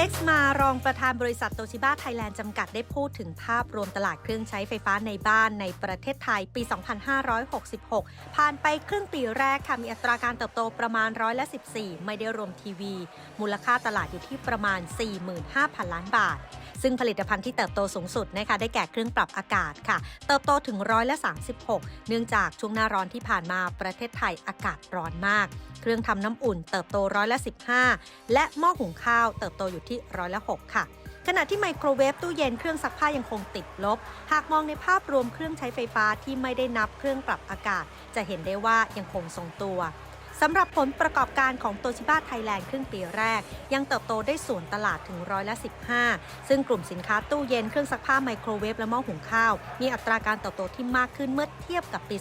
เล็กซ์มารองประธานบริษัทโตชิบ้าไทยแลนด์จำกัดได้พูดถึงภาพรวมตลาดเครื่องใช้ไฟฟ้าในบ้านในประเทศไทยปี 2566 ผ่านไปครึ่งปีแรกค่ะ มีอัตราการเติบโตประมาณร้อยละ 14 ไม่ได้รวมทีวี มูลค่าตลาดอยู่ที่ประมาณ 45,000 ล้านบาท ซึ่งผลิตภัณฑ์ที่เติบโตสูงสุดนะคะได้แก่เครื่องปรับอากาศค่ะ เติบโตถึงร้อยละ 36 เนื่องจากช่วงหน้าร้อนที่ผ่านมาประเทศไทยอากาศร้อนมาก เครื่องทำน้ำอุ่นเติบโตร้อยละ 15 และหม้อหุงข้าวเติบโตอยู่ที่ร้อยละ 6 ค่ะขณะที่ไมโครเวฟตู้เย็นเครื่องซักผ้ายังคงติดลบ หากมองในภาพรวมเครื่องใช้ไฟฟ้าที่ไม่ได้นับเครื่องปรับอากาศ จะเห็นได้ว่ายังคงทรงตัว สำหรับผลประกอบการของโตชิบ้าไทยแลนด์ครึ่งปีแรก ยังเติบโตได้ส่วนตลาดถึงร้อยละ 15 ซึ่งกลุ่มสินค้าตู้เย็นเครื่องซักผ้าไมโครเวฟและหม้อหุงข้าว มีอัตราการเติบโตที่มากขึ้นเมื่อเทียบกับปี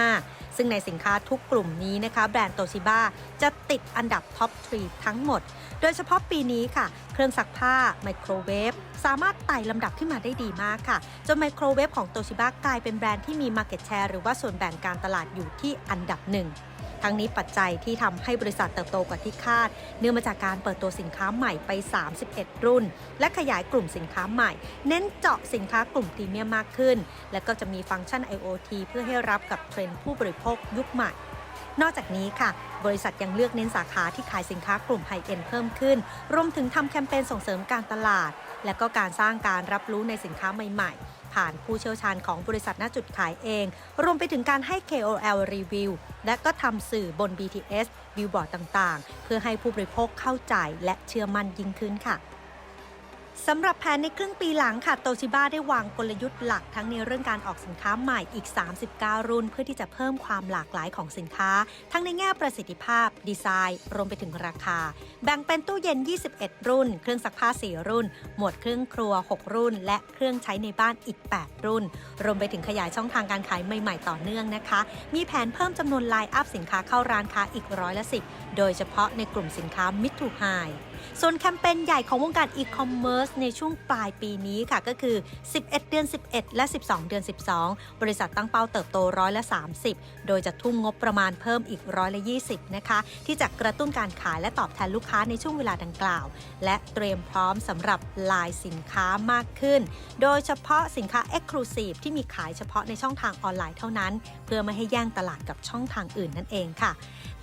2565 ซึ่งในสินค้าทุกกลุ่มนี้นะคะแบรนด์โตชิบ้าจะติดอันดับท็อป3ทั้งหมด โดยเฉพาะปีนี้ค่ะ เครื่องซักผ้าไมโครเวฟสามารถไต่ลำดับขึ้นมาได้ดีมากค่ะ จนไมโครเวฟของโตชิบ้ากลายเป็นแบรนด์ที่มี Market Share หรือว่าส่วนแบ่งการตลาดอยู่ที่อันดับหนึ่ง ทั้งนี้ปัจจัยที่ทำให้บริษัทเติบโตกว่าที่คาด เนื่องมาจากการเปิดตัวสินค้าใหม่ไป 31 รุ่น และขยายกลุ่มสินค้าใหม่ เน้นเจาะสินค้ากลุ่มพรีเมียมมากขึ้น และก็จะมีฟังก์ชัน IoT เพื่อให้รับกับเทรนด์ผู้บริโภคยุคใหม่นอกจากนี้ค่ะ บริษัทยังเลือกเน้นสาขาที่ขายสินค้ากลุ่มไฮเอ็นเพิ่มขึ้น รวมถึงทำแคมเปญส่งเสริมการตลาด และก็การสร้างการรับรู้ในสินค้าใหม่ๆ ผ่านผู้เชี่ยวชาญของบริษัทหน้าจุดขายเอง รวมไปถึงการให้ KOL รีวิว และก็ทำสื่อบน BTS บิลบอร์ดต่างๆ เพื่อให้ผู้บริโภคเข้าใจและเชื่อมั่นยิ่งขึ้นค่ะ สำหรับแผนในครึ่งปีหลังค่ะโตชิบ้าได้วางกลยุทธ์หลักทั้งในเรื่องการออกสินค้าใหม่อีก 39 รุ่น เพื่อที่จะเพิ่มความหลากหลายของสินค้า ทั้งในแง่ประสิทธิภาพ ดีไซน์ รวมไปถึงราคา แบ่งเป็นตู้เย็น 21 รุ่น เครื่องซักผ้า 4 รุ่น หมวดเครื่องครัว 6 รุ่น และเครื่องใช้ในบ้านอีก 8 รุ่น รวมไปถึงขยายช่องทางการขายใหม่ๆต่อเนื่องนะคะ มีแผนเพิ่มจำนวนไลน์อัพสินค้าเข้าร้านค้าอีกร้อยละ10โดยเฉพาะในกลุ่มสินค้า Mid to High ส่วนแคมเปญใหญ่ของวงการอีคอมเมิร์ซในช่วงปลายปีนี้ค่ะก็คือ 11 เดือน 11 และ 12 เดือน 12 บริษัทตั้งเป้าเติบโตร้อยละ 30 โดยจะทุ่มงบประมาณเพิ่มอีกร้อยละ 20 นะคะ ที่จะกระตุ้นการขายและตอบแทนลูกค้าในช่วงเวลาดังกล่าว และเตรียมพร้อมสำหรับลายสินค้ามากขึ้น โดยเฉพาะสินค้า Exclusive ที่มีขายเฉพาะในช่องทางออนไลน์เท่านั้น เพื่อไม่ให้แย่งตลาดกับช่องทางอื่นนั่นเองค่ะ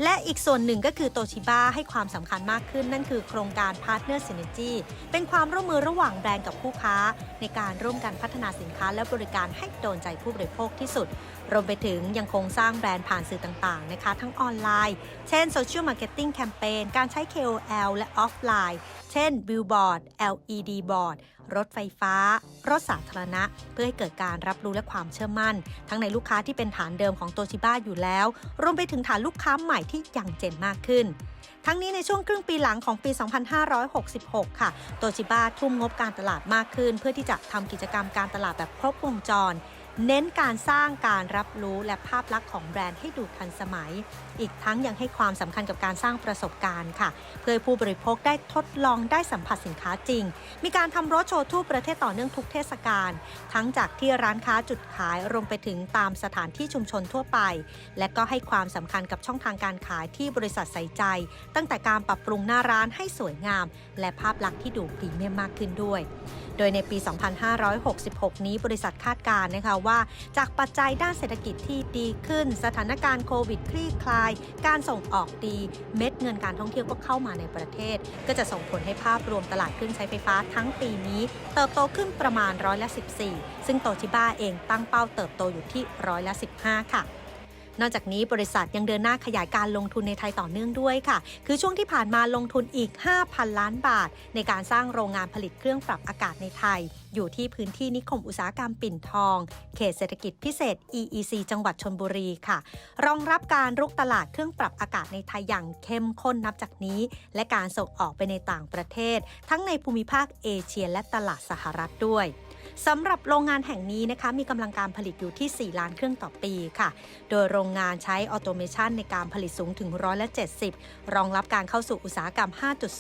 และอีกส่วนหนึ่งก็คือโตชิบ้าให้ความสำคัญมากขึ้นนั่นคือโครงการ Partner Synergy เป็นความร่วมมือระหว่างแบรนด์กับผู้ค้า ในการร่วมกันพัฒนาสินค้าและบริการให้โดนใจผู้บริโภคที่สุด รวมไปถึงยังคงสร้างแบรนด์ผ่านสื่อต่างๆนะคะ ทั้งออนไลน์ เช่น Social Marketing Campaign การใช้ KOL และออฟไลน์ เช่น Billboard LED Board รถไฟฟ้า รถสาธารณะ เพื่อให้เกิดการรับรู้และความเชื่อมั่น ทั้งในลูกค้าที่เป็นฐานเดิมของโตชิบ้าอยู่แล้ว รวมไปถึงฐานลูกค้าใหม่ที่ยังเจนมากขึ้น ทั้งนี้ในช่วงครึ่งปีหลังของปี 2 2566 ค่ะ โตชิบ้าทุ่มงบการตลาดมากขึ้น เพื่อที่จะทำกิจกรรมการตลาดแบบครบวงจร เน้นการสร้างการรับรู้และภาพลักษณ์ของแบรนด์ให้ดูทันสมัย อีกทั้งยังให้ความสำคัญกับการสร้างประสบการณ์ค่ะ เพื่อให้ผู้บริโภคได้ทดลองได้สัมผัสสินค้าจริง มีการทำรถโชว์ทั่วประเทศต่อเนื่องทุกเทศกาลทั้งจากที่ร้านค้าจุดขายรวมไปถึงตามสถานที่ชุมชนทั่วไป และก็ให้ความสำคัญกับช่องทางการขายที่บริษัทใส่ใจ ตั้งแต่การปรับปรุงหน้าร้านให้สวยงาม และภาพลักษณ์ที่ดูพรีเมียมมากขึ้นด้วย โดยในปี 2566 นี้บริษัทคาดการณ์นะคะว่า จากปัจจัยด้านเศรษฐกิจที่ดีขึ้น สถานการณ์โควิดคลี่คลาย การส่งออกดี เม็ดเงินการท่องเที่ยวก็เข้ามาในประเทศ ก็จะส่งผลให้ภาพรวมตลาดเครื่องใช้ไฟฟ้าทั้งปีนี้ เติบโตขึ้นประมาณร้อยละ 14 ซึ่งโตชิบ้าเองตั้งเป้าเติบโตอยู่ที่ร้อยละ 15 ค่ะ นอกจากนี้บริษัทยังเดินหน้าขยายการลงทุนในไทยต่อเนื่องด้วยค่ะ คือช่วงที่ผ่านมาลงทุนอีก 5,000 ล้านบาท ในการสร้างโรงงานผลิตเครื่องปรับอากาศในไทย อยู่ที่พื้นที่นิคมอุตสาหกรรมปิ่นทอง เขตเศรษฐกิจพิเศษ EEC จังหวัดชนบุรีค่ะ รองรับการรุกตลาดเครื่องปรับอากาศในไทยอย่างเข้มข้นนับจากนี้ และการส่งออกไปในต่างประเทศ ทั้งในภูมิภาคเอเชียและตลาดสหรัฐด้วย สำหรับโรงงานแห่งนี้นะคะมีกำลังการผลิตอยู่ที่ 4 ล้านเครื่องต่อปีค่ะ โดยโรงงานใช้ออโตเมชันในการผลิตสูงถึงร้อยละ70 รองรับการเข้าสู่อุตสาหกรรม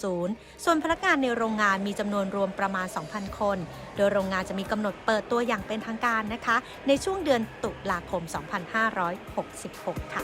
5.0 ส่วนพนักงานในโรงงานมีจำนวนรวมประมาณ 2,000 คน โดยโรงงานจะมีกำหนดเปิดตัวอย่างเป็นทางการนะคะ ในช่วงเดือนตุลาคม 2566 ค่ะ